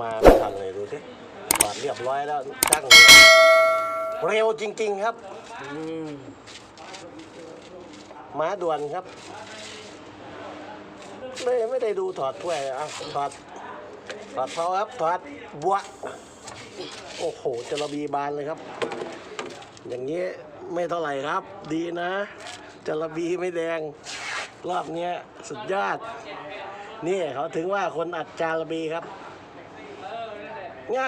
มาไม่ทันเลยดูสิถอดเรียบร้อยแล้วตั้งเลยเร็วจริง ๆ ครับม้าด่วนครับ ไม่ไม่ได้ดูถอดถ้วยอะถอดถอดเขาครับถอดบัวโอ้โหจระบีบานเลยครับ อย่างนี้ไม่เท่าไหร่ครับ ดีนะจระบีไม่แดง รอบเนี้ยสุดยอด นี่เขาถึงว่าคนอัดจารบีครับ เนี่ย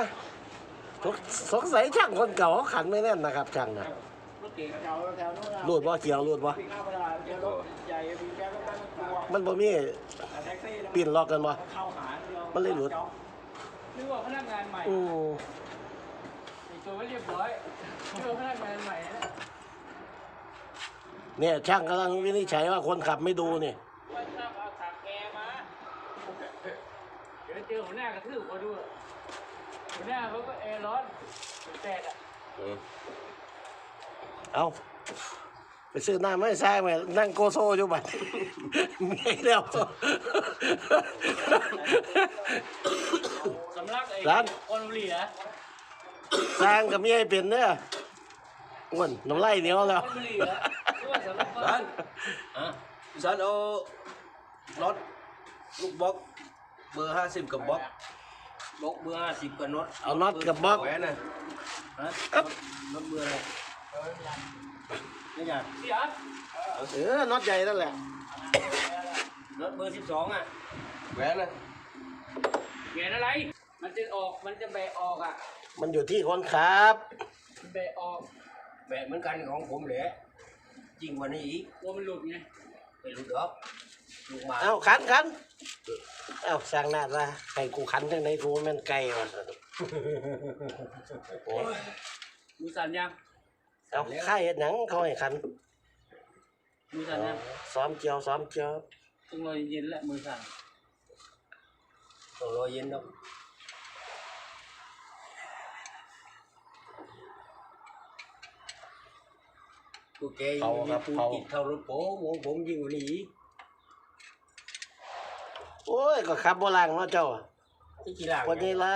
สงสงสัยช่างคนเก่าเขาขันไม่แน่นนะครับช่างนะรถเก๋งแถวแถวนู้นนะรูดว่าเกี่ยวรูดว่าปิกอัพเวลาเจอรถใหญ่มีแก๊สก็ตั้งตัวมันบ่มีแต่แท็กซี่แล้วปีนล็อกกันบ่ เข้าหาดียวมันเลยหลุด นึกว่าพนักงานใหม่อืมไอ้ตัวไม่เรียบร้อยนึกว่าพนักงานใหม่นะเนี่ยช่างกำลังวินิจฉัยว่าคนขับไม่ดูนี่ว่าถ้าเอาถังแอร์มา เดี๋ยวเจอหัวหน้ากระทืบเขาด้วย หัวหน้าเขาก็แอร์ร้อนแดดอะเอาไปซื้อหน้าไม่ใช่ไหมนั่งโกโซอยู่บัดไม่แล้วสำลักไอ้ร้านออนบุหรีเหรอสร้างกับเมียให้เป็นเด้ออ้วนน้ำลายเหนียวแล้วออนบุหรีเหรอหรือว่าสำลักร้านอะพี่สันเอาน็อตลูกบล็อกเบอร์ห้าสิบกับบล็อก บล็อกเบอร์ห้าสิบกับน็อตเอาน็อตกับบล็อกแหวนน่ะฮะอ๊บน็อตเบอร์อะไรนี่ไงเสียเออน็อตใหญ่นั่นแหละน็อตเบอร์สิบสองอะแหวนน่ะเห็นอะไร มันจะออกมันจะแบะออกอะ มันอยู่ที่คนขับมันแบะออกแหวนเหมือนกันของผมแหละจริงกวันนี้อีกกลัวมันหลุดไงไม่รู้ดอก ลูกหมาเอาขันขันเอาสร้างหน้าซะให้กูขันจังไหนกูแม่นไก่วะโอ้ยมือสั่นยังเอาค่ายเห็ดหนังเขาให้ขันมือสั่นยังซ้อมเจียวซ้อมเจียวต้องรอเย็นๆแหละมือสั่นต้องรอเย็นดอกกูแกยังไม่มีปูนติดเท่ารถผมของผมยิ่งกว่านี้อีก โอ้ยก็ขับโบราณเนาะเจ้าอะที่กี่หลังวันนี้ละ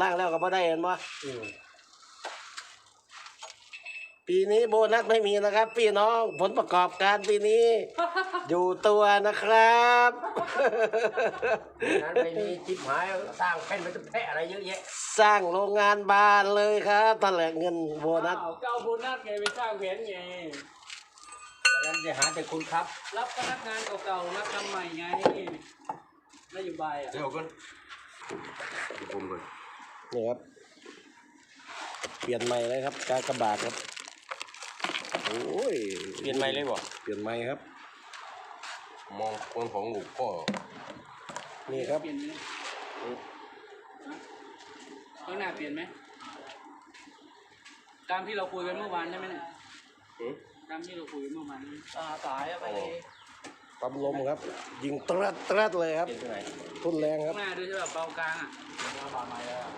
ล่างแล้วก็บ่ได้เห็นบ่อืมปีนี้โบนัสไม่มีนะครับ พี่น้องผลประกอบการปีนี้ อยู่ตัวนะครับ นั้นไม่มีจิบหายสร้างแผ่นไปจะแพะอะไรเยอะแยะสร้างโรงงานบานเลยครับนั่นแหละเงินโบนัส อ้าวก็เอาโบนัสไงไปสร้างแผนไงแต่นั้นจะหาแต่คุณครับ รับพนักงานเก่าๆรับทำใหม่ไง นโยบายอะเดี๋ยวกันผมก่อนนี่ครับ เปลี่ยนใหม่เลยครับการกระบาดครับโอ้ยเปลี่ยนใหม่เลยบ่เปลี่ยนใหม่ครับ มองคนของหลูกก็นี่ครับ เปลี่ยนไหมข้างหน้าเปลี่ยนไหมตามที่เราคุยกันเมื่อวานใช่ไหมเนี่ยตามที่เราคุยกันเมื่อวานนี้ อ่าสายอะไป ปั๊มลมครับ ยิงตรัดตรัดเลยครับเปลี่ยนที่ไหนทุนแรงคข้ารับงหน้าด้วยใช่ป่ะเบากลางอะ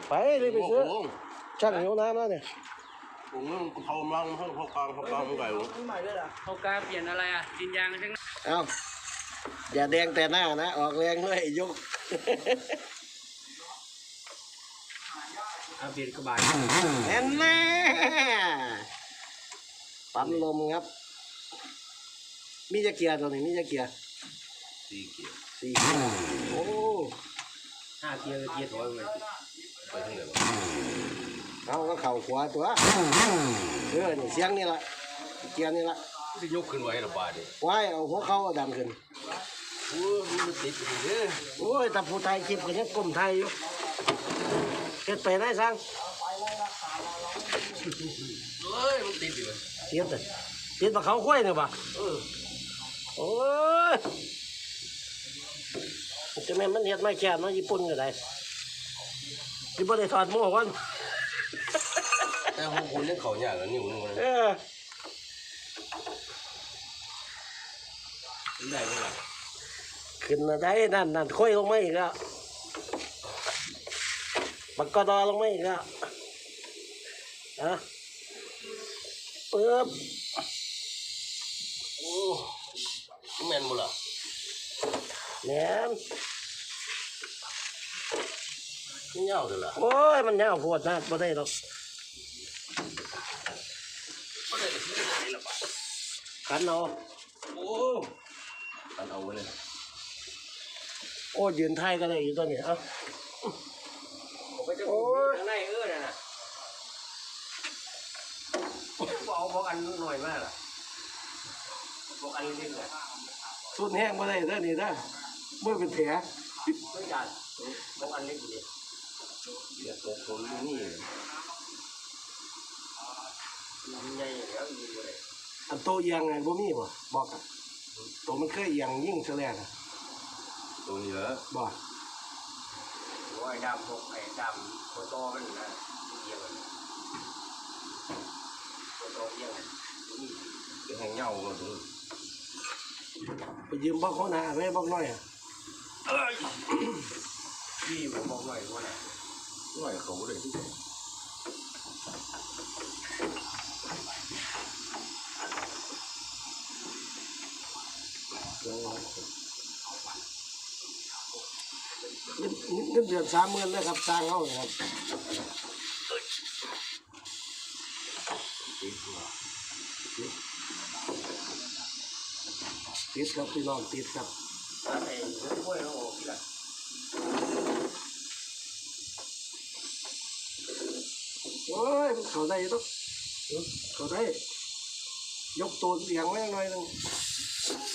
ไปรีบไปซื้อช่างหิวน้ำแล้วเนี่ยผมนั่งเขาลังเขาเขากลางเขากลางไก่นี่ใหม่ด้วยล่ะเบากลางเปลี่ยนอะไรอะดินยางทั้งนั้นเอาอย่าแดงแต่หน้านะ ออกแรงด้วยยกเอาเปลี่ยนกระบะแน่แน่ปั๊มลมครับ มีจะเกียร์ตัวนี้มีจะเกียร์สี่เกียร์สี่เกียร์โอ้ห้าเกียร์เกียร์ถอยไปไปทางไหนวะเอาก็เข่าขวาตัวเออนี่เสียงนี่ละเกียร์นี่ละจะยกขึ้นไว้ระบาดดิไว้เอาหัวเข่าดันขึ้นโอ้ยมันติดอยู่เด้อโอ้ยแต่ผู้ไทยคลิปก็ยังก้มไทยอยู่เฮ็ดไปได้สั่งเอ้ยมันติดอยู่เสียดเลยเสียดมาเขาคุ้ยเนี่ยป่ะเออ โอ้ยจะแม่นมันเฮ็ดไม่แค่เนาะญี่ปุ่นก็ได้ญี่ปุ่นได้ถอดหม้อก่อนแต่ของคุณยังเขาอย่างแล้วนิ้วนึงมันเออได้ไหมล่ะขึ้นมาได้นั่นนั่นค่อยลงมาอีกแล้วบักกอดอลงมาอีกแล้วอะปึ๊บโอ้ แม่นบ่ล่ะแหนมไม่เงาเลยล่ะโอ้ย มันยาวโพดนะบ่ได้หรอกก็เลยที่ไหนล่ะปะขันเอาโอ้มันเอาไว้เลยโอ้ยืนไทยก็ได้อยู่ตัวนี้เอ้าผมก็จะโอ้ยข้างในเอื้อน่ะนะเอาบอกอันหน่อยมากล่ะบอกอันเล็กๆเลย สุดแห้งบ่ได้เด้อนี่เด้อเมื่อเป็นแผลไม่จัดบอกอันเล็กอยู่ดิเดี๋ยวตัวผมอยู่นี่มันใหญ่แล้วอยู่เลยอันโตเอียงไงบ่มีบ่บอกกันตัวมันเคยเอียงยิ่งซะแล้วนะตรงนี้เหรอบ่ว่าดำพวกไอ้ดำโคโตมันนะเยี่ยมโคโตเยี่ยมนี่เป็นแห่งเงาก็ดู ไปยืมบอกเขาหน้าไว้บอกน้อยอะพี่ผมบอกหน่อยว่าไหนหน่อยเขาเลยที่เงินเงินเดือนสามหมื่นเลยครับสร้างเขาเลยครับ ติดครับพี่น้องติดครับถ้าไอ้เรื่องกล้วยเราออกที่ละโอ้ยมันเขาได้ต้องเขาได้ ยกตัวเสียงไว้หน่อยหนึง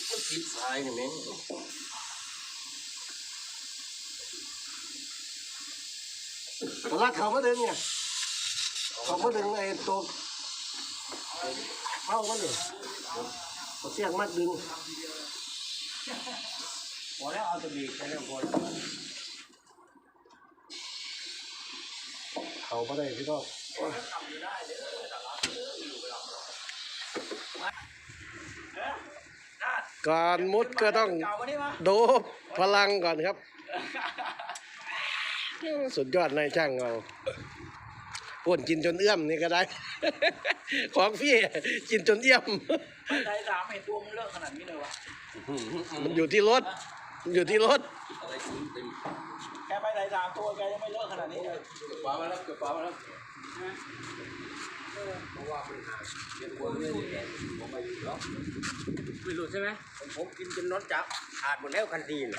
มันติดสายเนี่ยแม่งกระลักเขามาดึงเนี่ยเขามาดึงไอ้ตัวเข้ามาเลย เขาเสียงมัดดึงพอแล้วเอาตัวบีบไปแล้วพอแล้วเขามาได้พี่น้องการมุดก็ต้องโดบพลังก่อนครับ สุดยอดนายช่างเราป่วนกินจนเอื้อมนี่ก็ได้ ของพี่กินจนเอื้อม ใจสามเห็นตัวมึงเลิกขนาดนี้เลยวะมันอยู่ที่รถมันอยู่ที่รถ อะไรถึงเต็มแค่ไปใจสามตัวแกยังไม่เลิกขนาดนี้เลยเก็บฟ้ามาแล้วเก็บฟ้ามาแล้วเพราะว่าปัญหาเก็บคนเนี่ยผมไปอยู่แล้วไม่หลุดใช่ไหมผมกินจนน็อตจับขาดหมดแล้วคันดีน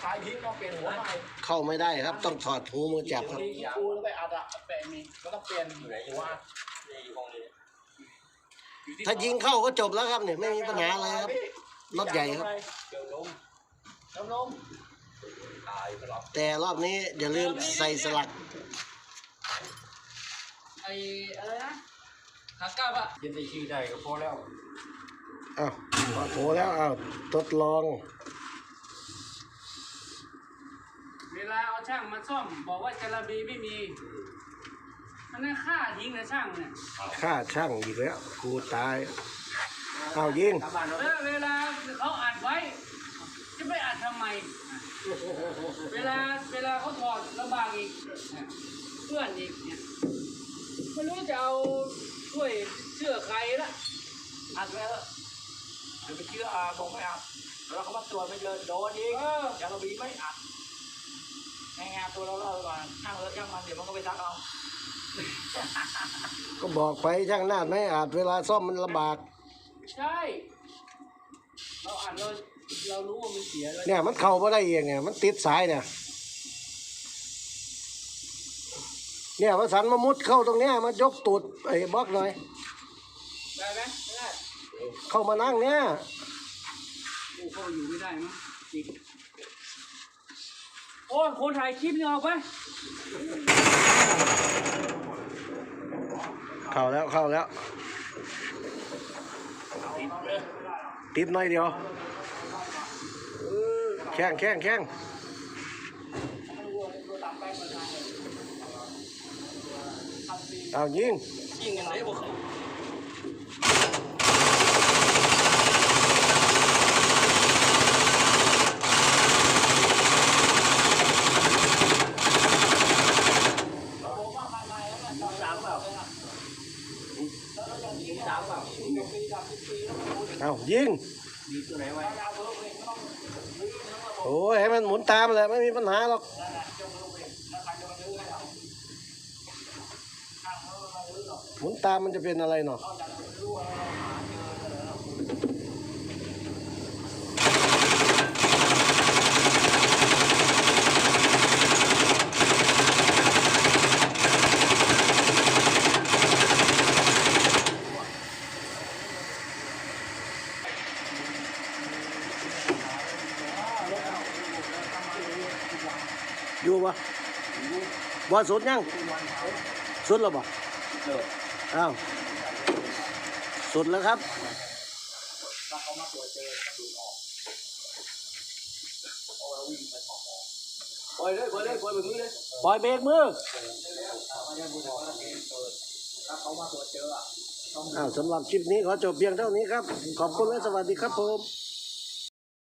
ชายทิ้งต้องเปลี่ยนหัวใหม่เข้าไม่ได้ครับ ต้องถอดหูมือจับครับทีที่กูแล้วไปอัดอะแปะมีก็ต้องเปลี่ยนอยู่ไหนอยู่ว่า ถ้ายิงเข้าก็จบแล้วครับเนี่ยไม่มีปัญหาอะไรครับรถใหญ่ครับเกี่ยวลมน้ำลมตายไปแล้วแต่รอบนี้อย่าลืมใส่สลักไอ้อะไรนะขากลับอะกินได้ชื่อได้ก็พอแล้วอ้าวโถแล้วอ้าวทดลอง เวลาเอาช่างมาซ่อม บอกว่าจาระบีไม่มี มันน่าฆ่าทิ้งนะช่างเนี่ยค่าช่างอีกแล้วกูตายอ้าวยิงกลับบ้านเราแล้วเวลาเขาอัดไว้ จะไปอัดทำไม เวลาเวลาเขาถอดระบากอีกเนี่ยเพื่อนอีกเนี่ยไม่รู้จะเอาช่วยเชื่อใครละอัดแล้วเดี๋ยวไปเชื่ออาบอกไม่อัดแล้วเขามาตรวจไม่เจอโดนอีกเออยาลบีไม่อัดแง่ๆตัวเราเราก่อนช่างเลิกช่างมันเดี๋ยวมันก็ไปซักเอา ก็บอกไปช่างหน้าไม่อาจเวลาซ่อมมันลำบาก ใช่ เราอัดเราเรารู้ว่ามันเสียแล้วเนี่ยมันเข้าไม่ได้เองเนี่ย มันติดสายเนี่ย เนี่ยพระสันมามุดเข้าตรงเนี้ยมายกตูดไอ้บล็อกหน่อย ได้ไหมไม่ได้เข้ามานั่งเนี่ยโอ้เขาอยู่ไม่ได้มั้งจริงโอ้ยคนถ่ายคลิปนี่ออกไป เข้าแล้วเข้าแล้ว ติดหน่อยเดียวแข้งแข้งแข้งเอายิงยิงยังไงพวกเขา ยิงโอ้ยให้มันหมุนตามเลยไม่มีปัญหาหรอกหมุนตามมันจะเป็นอะไรเนาะ ว่าสุดยังสุดแล้วปะเลิกอ้าวสุดแล้วครับปล่อยเลยปล่อยเลยปล่อยแบบนี้เลยปล่อยเบรกมืออ้าวสำหรับคลิปนี้ขอจบเพียงเท่านี้ครับ ขอบคุณและสวัสดีครับผม